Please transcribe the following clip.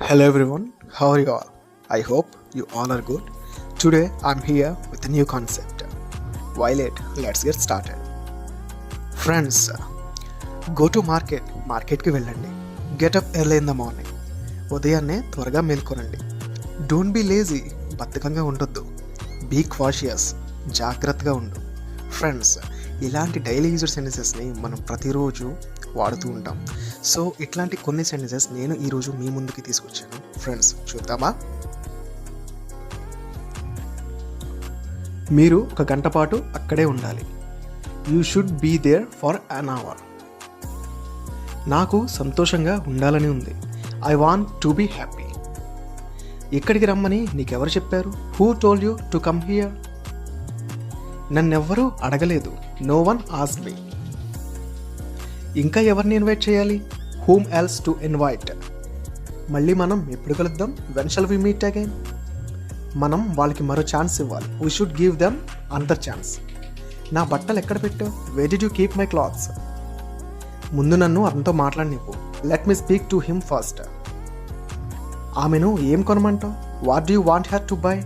Hello everyone how are you all I hope you all are good today I'm here with new concept violet let's get started friends go to market మార్కెట్కి వెళ్ళండి. Get up early in the morning ఉదయాన్నే త్వరగా మేల్కొనండి. Don't be lazy బద్ధకంగా ఉండొద్దు. Be క్వాషియస్ జాగ్రత్తగా ఉండు. Friends ఇలాంటి daily user సెంటెన్సెస్ని మనం ప్రతిరోజు వాడుతూ ఉంటాం. సో ఇట్లాంటి కొన్ని సెంటెన్సెస్ నేను ఈరోజు మీ ముందుకి తీసుకొచ్చాను. ఫ్రెండ్స్ చూద్దామా? మీరు ఒక గంట పాటు అక్కడే ఉండాలి. You should be there for an hour. నాకు సంతోషంగా ఉండాలని ఉంది. I want to be happy. ఇక్కడికి రమ్మని నీకెవరు చెప్పారు? Who told you to come here? నన్నెవ్వరూ అడగలేదు. నో వన్ ఆస్ మీ ఇంకా ఎవరిని ఇన్వైట్ చేయాలి? హూమ్ ఎల్స్ టు ఇన్వైట్ మళ్ళీ మనం ఎప్పుడు కలుద్దాం? When shall we meet again మనం వాళ్ళకి మరో ఛాన్స్ ఇవ్వాలి. We should give them another chance నా బట్టలు ఎక్కడ పెట్టావు? Where did you keep my clothes ముందు నన్ను అతనితో మాట్లాడనివ్వు. Let me speak to him first ఆమెను ఏం కొనమంటావు? What do you want have to buy